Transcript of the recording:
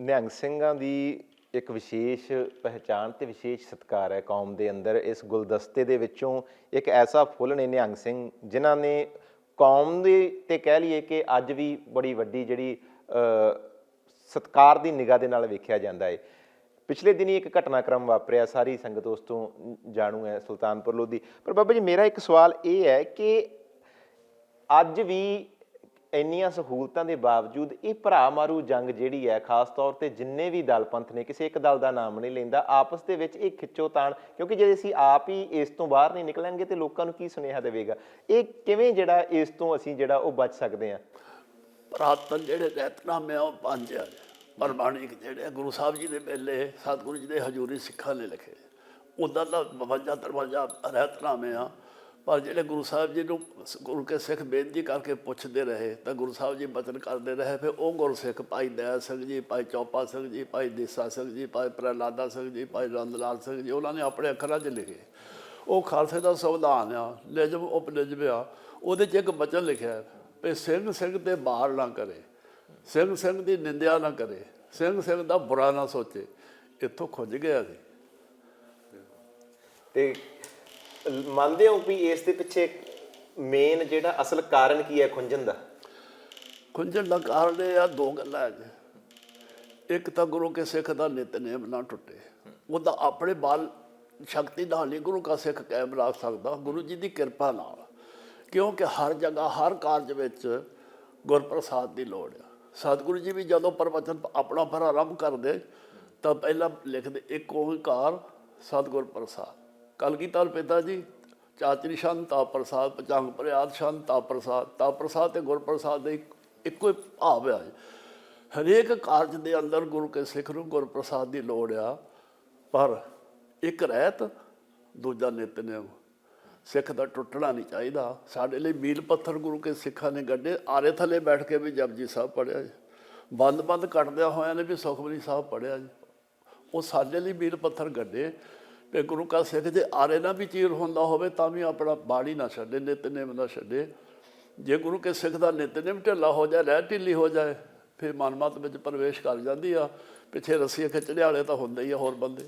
ਨਿਹੰਗ ਸਿੰਘਾਂ ਦੀ ਇੱਕ ਵਿਸ਼ੇਸ਼ ਪਹਿਚਾਣ ਤੇ ਵਿਸ਼ੇਸ਼ ਸਤਿਕਾਰ ਹੈ ਕੌਮ ਦੇ ਅੰਦਰ। ਇਸ ਗੁਲਦਸਤੇ ਦੇ ਵਿੱਚੋਂ ਇੱਕ ਐਸਾ ਫੁੱਲ ਨੇ ਨਿਹੰਗ ਸਿੰਘ ਜਿਨ੍ਹਾਂ ਨੇ ਕੌਮ ਦੇ ਤੇ ਕਹਿ ਲਈਏ ਕਿ ਅੱਜ ਵੀ ਬੜੀ ਵੱਡੀ ਜਿਹੜੀ ਅ, ਸਤਿਕਾਰ ਦੀ ਨਿਗਾਹ ਦੇ ਨਾਲ ਵੇਖਿਆ ਜਾਂਦਾ ਹੈ। ਪਿਛਲੇ ਦਿਨੀ ਇੱਕ ਘਟਨਾਕ੍ਰਮ ਵਾਪਰਿਆ ਸਾਰੀ ਸੰਗਤ ਉਸ ਤੋਂ ਜਾਣੂ ਹੈ ਸੁਲਤਾਨਪੁਰ ਲੋਧੀ। ਪਰ ਬਾਬਾ ਜੀ ਮੇਰਾ ਇੱਕ ਸਵਾਲ ਇਹ ਹੈ ਕਿ ਅੱਜ ਵੀ ਇੰਨੀਆਂ ਸਹੂਲਤਾਂ ਦੇ ਬਾਵਜੂਦ ਇਹ ਭਰਾ ਮਾਰੂ ਜੰਗ ਜਿਹੜੀ ਹੈ ਖਾਸ ਤੌਰ ਤੇ ਜਿੰਨੇ ਵੀ ਦਲ ਪੰਥ ਨੇ ਕਿਸੇ ਇੱਕ ਦਲ ਦਾ ਨਾਮ ਨਹੀਂ ਲੈਂਦਾ ਆਪਸ ਦੇ ਵਿੱਚ ਇਹ ਖਿੱਚੋ ਤਾਣ ਕਿਉਂਕਿ ਜੇ ਅਸੀਂ ਆਪ ਹੀ ਇਸ ਤੋਂ ਬਾਹਰ ਨਹੀਂ ਨਿਕਲਾਂਗੇ ਤੇ ਲੋਕਾਂ ਨੂੰ ਕੀ ਸੁਨੇਹਾ ਦੇਵੇਗਾ? ਇਹ ਕਿਵੇਂ ਜਿਹੜਾ ਇਸ ਤੋਂ ਅਸੀਂ ਜਿਹੜਾ ਉਹ ਬਚ ਸਕਦੇ ਹਾਂ? ਪ੍ਰਾਤਨ ਜਿਹੜੇ ਰਹਿਤਨਾਮੇ ਆ ਉਹ ਪੰਜ ਆ। ਪਰਮਾਣਿਕ ਜਿਹੜੇ ਆ, ਗੁਰੂ ਸਾਹਿਬ ਜੀ ਦੇ ਪਹਿਲੇ ਸਤਿਗੁਰੂ ਜੀ ਦੇ ਹਜ਼ੂਰੀ ਸਿੱਖਾਂ ਨੇ ਲਿਖੇ। ਉਦਾਂ ਦਾ 52 53 ਰਹਿਤਨਾਮੇ ਆ। ਪਰ ਜਿਹੜੇ ਗੁਰੂ ਸਾਹਿਬ ਜੀ ਨੂੰ ਸ- ਗੁਰੂ ਕੇ ਸਿੱਖ ਬੇਨਤੀ ਕਰਕੇ ਪੁੱਛਦੇ ਰਹੇ, ਤਾਂ ਗੁਰੂ ਸਾਹਿਬ ਜੀ ਬਚਨ ਕਰਦੇ ਰਹੇ, ਫਿਰ ਉਹ ਗੁਰਸਿੱਖ ਭਾਈ ਦਇਆ ਸਿੰਘ ਜੀ, ਭਾਈ ਚੌਪਾ ਸਿੰਘ ਜੀ, ਭਾਈ ਦੇਸਾ ਸਿੰਘ ਜੀ, ਭਾਈ ਪ੍ਰਹਲਾਦਾ ਸਿੰਘ ਜੀ, ਭਾਈ ਰੰਦ ਲਾਲ ਸਿੰਘ ਜੀ, ਉਹਨਾਂ ਨੇ ਆਪਣੇ ਅੱਖਰਾਂ 'ਚ ਲਿਖੇ। ਉਹ ਖਾਲਸੇ ਦਾ ਸੰਵਿਧਾਨ ਆ, ਨਿਯਮ ਉਪਨਿਯਮ ਆ, ਉਹਦੇ 'ਚ ਇੱਕ ਬਚਨ ਲਿਖਿਆ ਵੀ ਸਿੰਘ ਸਿੰਘ ਤੇ ਬਾਹਰ ਨਾ ਕਰੇ, ਸਿੰਘ ਸਿੰਘ ਦੀ ਨਿੰਦਿਆ ਨਾ ਕਰੇ, ਸਿੰਘ ਸਿੰਘ ਦਾ ਬੁਰਾ ਨਾ ਸੋਚੇ। ਇੱਥੋਂ ਖੁੱਜ ਗਿਆ ਸੀ ਤੇ ਮੰਨਦੇ ਹੋ ਵੀ ਇਸ ਦੇ ਪਿੱਛੇ ਮੇਨ ਜਿਹੜਾ ਅਸਲ ਕਾਰਨ ਕੀ ਹੈ ਖੁੰਝਣ ਦਾ? ਖੁੰਝਣ ਦਾ ਕਾਰਨ ਇਹ ਆ, ਦੋ ਗੱਲਾਂ ਹੈ ਜੀ ਇੱਕ ਤਾਂ ਗੁਰੂ ਕੇ ਸਿੱਖ ਦਾ ਨਿਤਨੇਮ ਨਾ ਟੁੱਟੇ। ਉਹਦਾ ਆਪਣੇ ਬਾਲ ਸ਼ਕਤੀ ਨਾਲ ਨਹੀਂ ਗੁਰੂ ਕਾ ਸਿੱਖ ਕਾਇਮ ਰੱਖ ਸਕਦਾ, ਗੁਰੂ ਜੀ ਦੀ ਕਿਰਪਾ ਨਾਲ। ਕਿਉਂਕਿ ਹਰ ਜਗ੍ਹਾ, ਹਰ ਕਾਰਜ ਵਿੱਚ ਗੁਰਪ੍ਰਸਾਦ ਦੀ ਲੋੜ ਹੈ ਸਤਿਗੁਰੂ ਜੀ ਵੀ ਜਦੋਂ ਪ੍ਰਵਚਨ ਆਪਣਾ ਪ੍ਰਾਰੰਭ ਕਰਦੇ, ਤਾਂ ਪਹਿਲਾਂ ਲਿਖਦੇ, ਇੱਕ ਓੰਕਾਰ ਸਤਿਗੁਰ ਪ੍ਰਸਾਦ। ਕਲਗੀਧਰ ਪਿਤਾ ਜੀ? ਚਾਤਰੀ ਤਾਪ ਪ੍ਰਸਾਦ, ਪਚੰਗ ਪ੍ਰਿਆਦ ਸ਼ੰਤਾ ਪ੍ਰਸਾਦ। ਤਾਪ ਪ੍ਰਸਾਦ ਤੇ ਗੁਰ ਪ੍ਰਸਾਦ ਦੇ ਇੱਕੋ ਹੀ ਭਾਵ ਆ ਹਰੇਕ ਕਾਰਜ ਦੇ ਅੰਦਰ ਗੁਰੂ ਕੇ ਸਿੱਖ ਨੂੰ ਗੁਰ ਪ੍ਰਸਾਦ ਦੀ ਲੋੜ ਆ, ਪਰ ਇੱਕ ਰਹਿਤ, ਦੂਜਾ ਨਿਤਨੇਮ ਸਿੱਖ ਦਾ ਟੁੱਟਣਾ ਨਹੀਂ ਚਾਹੀਦਾ। ਸਾਡੇ ਲਈ ਮੀਲ ਪੱਥਰ ਗੁਰੂ ਕੇ ਸਿੱਖਾਂ ਨੇ ਗੱਡੇ। ਆਰੇ ਥੱਲੇ ਬੈਠ ਕੇ ਵੀ ਜਪਜੀ ਸਾਹਿਬ ਪੜਿਆ ਜੀ। ਬੰਦ ਬੰਦ ਕੱਟਦਿਆਂ ਹੋਇਆਂ ਨੇ ਵੀ ਸੁਖਮਨੀ ਸਾਹਿਬ ਪੜਿਆ ਜੀ। ਉਹ ਸਾਡੇ ਲਈ ਮੀਲ ਪੱਥਰ ਗੱਡੇ। ਕਿ ਗੁਰੂ ਕਾ ਸਿੱਖ ਜੇ ਆਰੇ ਨਾਲ ਵੀ ਚੀਰ ਹੁੰਦਾ ਹੋਵੇ ਤਾਂ ਵੀ ਆਪਣਾ ਬਾੜੀ ਨਾ ਛੱਡੇ, ਨਿਤਨੇਮ ਨਾ ਛੱਡੇ। ਜੇ ਗੁਰੂ ਕੇ ਸਿੱਖ ਦਾ ਨਿਤਨੇਮ ਢਿੱਲਾ ਹੋ ਜਾਏ, ਰਹਿ ਢਿੱਲੀ ਹੋ ਜਾਏ, ਫਿਰ ਮਨਮਤ ਵਿੱਚ ਪ੍ਰਵੇਸ਼ ਕਰ ਜਾਂਦੀ ਆ। ਪਿੱਛੇ ਰੱਸੀਆਂ ਖਿੱਚਣੇ ਵਾਲੇ ਤਾਂ ਹੁੰਦੇ ਹੀ ਆ ਹੋਰ ਬੰਦੇ।